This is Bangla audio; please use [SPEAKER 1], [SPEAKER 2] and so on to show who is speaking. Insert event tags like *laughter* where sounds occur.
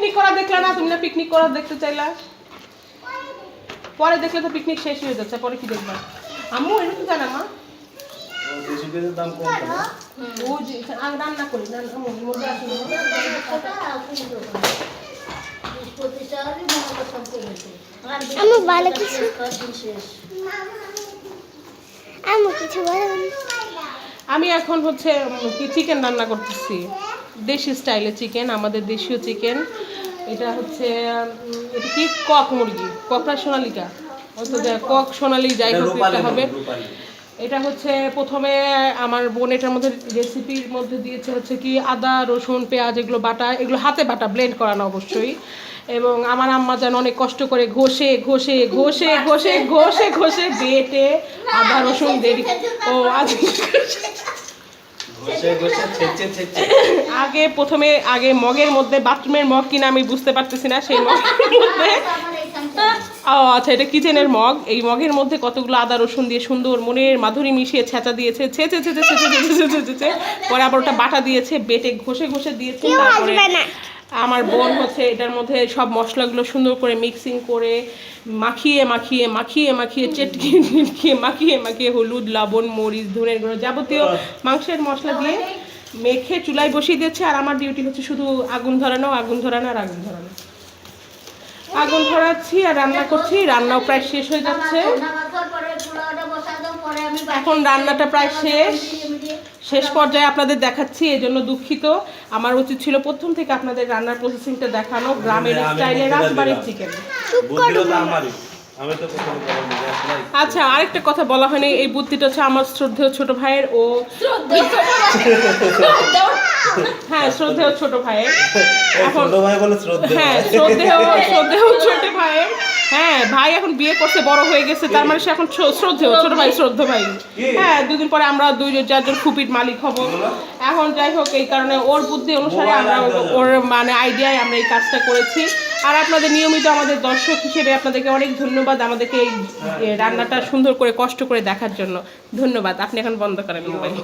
[SPEAKER 1] পিকনিক করা দেখলে না? তুমি না পিকনিক করা দেখতে চাইলা? পরে দেখলে তো পিকনিক শেষ হয়ে যাচ্ছে পরে কি দেখবা? আম্মু এটা তো জানা মা আমি রান্না করি
[SPEAKER 2] ভালো কিছু? আমি কিছু
[SPEAKER 1] আমি এখন হচ্ছে কি চিকেন রান্না করতেছি। দেশি স্টাইলে চিকেন আমাদের দেশীয় চিকেন। এটা হচ্ছে এটা কি? কক মুরগি। ককরা সোনালিকা। ওই তো কক সোনালি যাই হোক হবে। এটা হচ্ছে প্রথমে আমার বোন এটার মধ্যে রেসিপির মধ্যে দিয়েছে হচ্ছে কি আদা রসুন পেঁয়াজ এগুলো বাটা এগুলো হাতে বাটা ব্লেন্ড করানো অবশ্যই। এবং আমার আম্মা যেন অনেক কষ্ট করে ঘষে ঘষে ঘষে ঘষে ঘষে ঘষে বেটে আদা রসুন দেরি ও আজ আগে প্রথমে আগে মগের মধ্যে বাথরুমের মগ কিনা আমি বুঝতে পারতেছি না সেই মগের মধ্যে ও আচ্ছা এটা কিচেনের মগ এই মগের মধ্যে কতগুলো আদা রসুন দিয়ে সুন্দর মনের মাধুরী মিশিয়ে ছেঁচা দিয়েছে ছেঁচে ছেঁচে ছেঁচে ছেঁচে ছেঁচে পরে আবার ওটা বাটা দিয়েছে বেটে ঘষে ঘষে দিয়েছে তারপরে আমার বোন হচ্ছে এটার মধ্যে সব মশলাগুলো সুন্দর করে মিক্সিং করে মাখিয়ে মাখিয়ে মাখিয়ে মাখিয়ে চেটকিয়ে চেটকিয়ে মাখিয়ে মাখিয়ে হলুদ লবণ মরিচ ধনের গুঁড়ো যাবতীয় মাংসের মশলা দিয়ে মেখে চুলায় বসিয়ে দিয়েছে। আর আমার ডিউটি হচ্ছে শুধু আগুন ধরানো আগুন ধরানো আর আগুন ধরানো। আগুন ধরাচ্ছি আর রান্না করছি। রান্নাও প্রায় শেষ হয়ে যাচ্ছে। এখন রান্নাটা প্রায় শেষ। শেষ পর্যায়ে আপনাদের দেখাচ্ছি এই জন্য দুঃখিত। আমার উচিত ছিল প্রথম থেকে আপনাদের রান্নার প্রসেসিংটা দেখানো গ্রামের স্টাইলে রাজবাড়ির চিকেন। আচ্ছা আরেকটা কথা বলা হয়নি এই বুদ্ধিটা হচ্ছে আমার শ্রদ্ধেয় ছোট ভাইয়ের ও *laughs* হ্যাঁ শ্রদ্ধেয় ছোট ভাইয়ের।
[SPEAKER 3] এই ছোট ভাই বলে শ্রদ্ধা
[SPEAKER 1] হ্যাঁ শ্রদ্ধেয় শ্রদ্ধেয় ছোট ভাইয়ের। ভাই এখন বিয়ে করছে বড় হয়ে গেছে তার মানে সে এখন শ্রদ্ধেয় ছোট ভাই শ্রদ্ধ ভাই। হ্যাঁ দুদিন পরে আমরা দুই চারজন খুপির মালিক হব। এখন যাই হোক এই কারণে ওর বুদ্ধি অনুসারে আমরা ওর মানে আইডিয়ায় আমরা এই কাজটা করেছি। আর আপনাদের নিয়মিত আমাদের দর্শক হিসেবে আপনাদেরকে অনেক ধন্যবাদ আমাদেরকে এই রান্নাটা সুন্দর করে কষ্ট করে দেখার জন্য। ধন্যবাদ। আপনি এখন বন্ধ করেন মোবাইল।